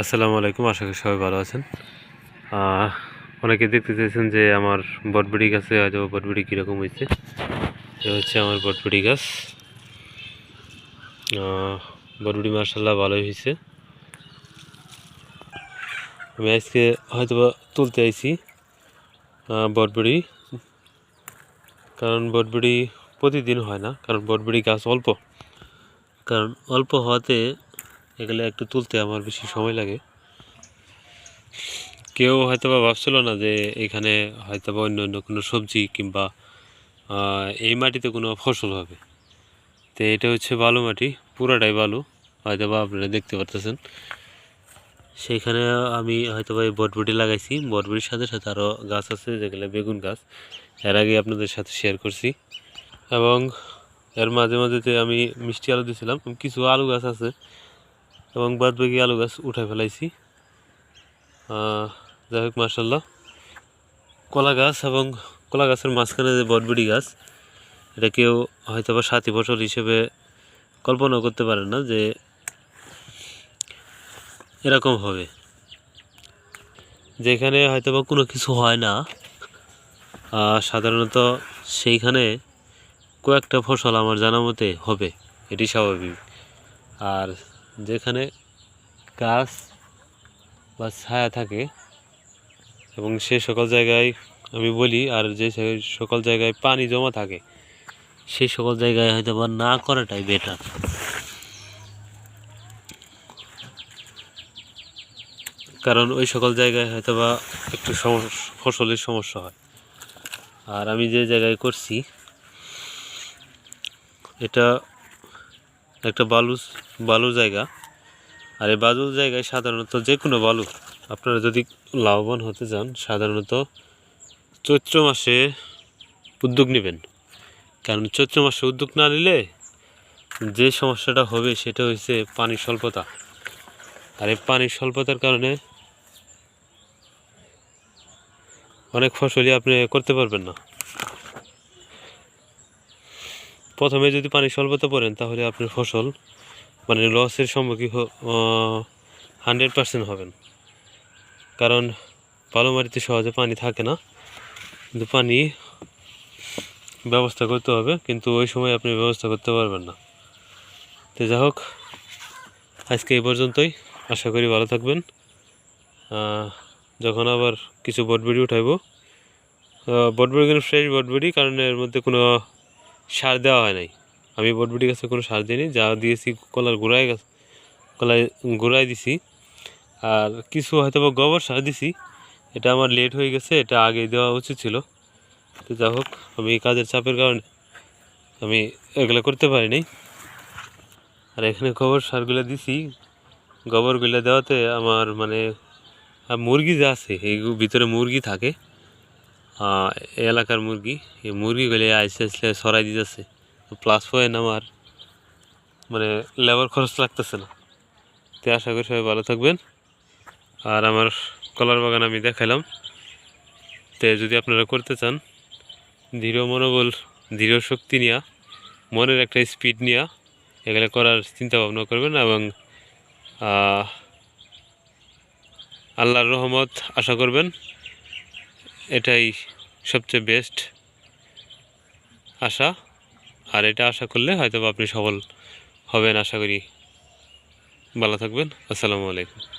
আসসালামু আলাইকুম, আশা করি সবাই ভালো আছেন। অনেকে দেখতে চেয়েছেন যে আমার বটবড়ি গাছে হয়তো বটবড়ি কীরকম হয়েছে। এ হচ্ছে আমার বটবড়ি গাছ। বটবড়ি মার্শাল্লাহ ভালোই হয়েছে। আমি আজকে হয়তো তুলতে আইছি বটবড়ি। কারণ বটবড়ি প্রতিদিন হয় না, কারণ বটবড়ি গাছ অল্প। কারণ অল্প হওয়াতে এগুলো একটু তুলতে আমার বেশি সময় লাগে। কেউ হয়তো বা ভাবছিল না যে এখানে হয়তো বা অন্য অন্য কোনো সবজি কিংবা এই মাটিতে কোনো ফসল হবে। তো এটা হচ্ছে বালু মাটি, পুরাটাই বালু হয়তো বা আপনারা দেখতে পারতেছেন। সেইখানে আমি হয়তো বা এই বটবটি লাগাইছি। বটবটির সাথে সাথে আরও গাছ আছে, যেগুলো বেগুন গাছ। এর আগে আপনাদের সাথে শেয়ার করছি। এবং এর মাঝে মাঝেতে আমি মিষ্টি আলু দিয়েছিলাম কিছু আলু গাছ আছে। এবং বাদ বাকি আলু গাছ উঠে ফেলাইছি। যাই হোক মার্শাল্লাহ কলা গাছ এবং কলা গাছের মাঝখানে যে বটবড়ি গাছ, এটা কেউ হয়তো বা সাথী ফসল হিসেবে কল্পনা করতে পারে না যে এরকম হবে। যেখানে হয়তো বা কোনো কিছু হয় না সাধারণত সেইখানে কয়েকটা ফসল আমার জানা মতে হবে, এটি স্বাভাবিক। আর যেখানে গাছ বা ছায়া থাকে এবং সে সকল জায়গায় আমি বলি, আর যে সকল জায়গায় পানি জমা থাকে, সেই সকল জায়গায় হয়তো বা না করাটাই বেটার কারণ ওই সকল জায়গায় হয়তো বা একটু ফসলের সমস্যা হয়। আর আমি যে জায়গায় করছি, এটা একটা বালু বালুর জায়গা। আর এই বালুর জায়গায় সাধারণত যে কোনো বালু আপনারা যদি লাভবান হতে চান, সাধারণত চৈত্র মাসে উদ্যোগ নেবেন। কারণ চৈত্র মাসে উদ্যোগ না নিলে যে সমস্যাটা হবে সেটা হচ্ছে পানির স্বল্পতা। আর এই পানির স্বল্পতার কারণে অনেক ফসলই আপনি করতে পারবেন না। প্রথমে যদি পানি স্বল্পতা পড়েন, তাহলে আপনার ফসল মানে লসের সম্মুখীন হান্ড্রেড পার্সেন্ট হবেন। কারণ ভালো মাটিতে সহজে পানি থাকে না, কিন্তু পানি ব্যবস্থা করতে হবে, কিন্তু ওই সময় আপনি ব্যবস্থা করতে পারবেন না। তো যাই হোক, আজকে এই পর্যন্তই। আশা করি ভালো থাকবেন। যখন আবার কিছু বটবিড়ি উঠাইব বটবিড়ি কিন্তু ফ্রেশ বটবিড়ি, কারণ এর মধ্যে কোনো সার দেওয়া হয় নাই। আমি বটবটি গাছে কোনো সার দিইনি, যা দিয়েছি কলার গোড়ায় গাছ, কলায় গোড়ায় দিছি। আর কিছু হয়তো বা গোবর সার দিছি, এটা আমার লেট হয়ে গেছে, এটা আগে দেওয়া উচিত ছিল। তো যা হোক, আমি কাজের চাপের কারণে আমি এগুলো করতে পারিনি। আর এখানে গোবর সারগুলো দিছি, গোবরগুলো দেওয়াতে আমার মানে মুরগি যে আছে, এই ভিতরে মুরগি থাকে এলাকার মুরগি, এই মুরগিগুলি আইসে আসলে সরাই দিতেছে। প্লাস পয়েন্ট আমার মানে লেবার খরচ লাগতেছে না। তো আশা করি সবাই ভালো থাকবেন। আর আমার কলার বাগান আমি দেখালাম তো যদি আপনারা করতে চান, দৃঢ় মনোবল, দৃঢ় শক্তি নিয়ে, মনের একটা স্পিড নিয়ে, এগুলো করার চিন্তা ভাবনা করবেন এবং আল্লাহর রহমত আশা করবেন। এটাই সবচেয়ে বেস্ট আশা। আর এটা আশা করলে হয়তো আপনি সফল হবেন, আশা করি। ভালো থাকবেন, আসসালামু আলাইকুম।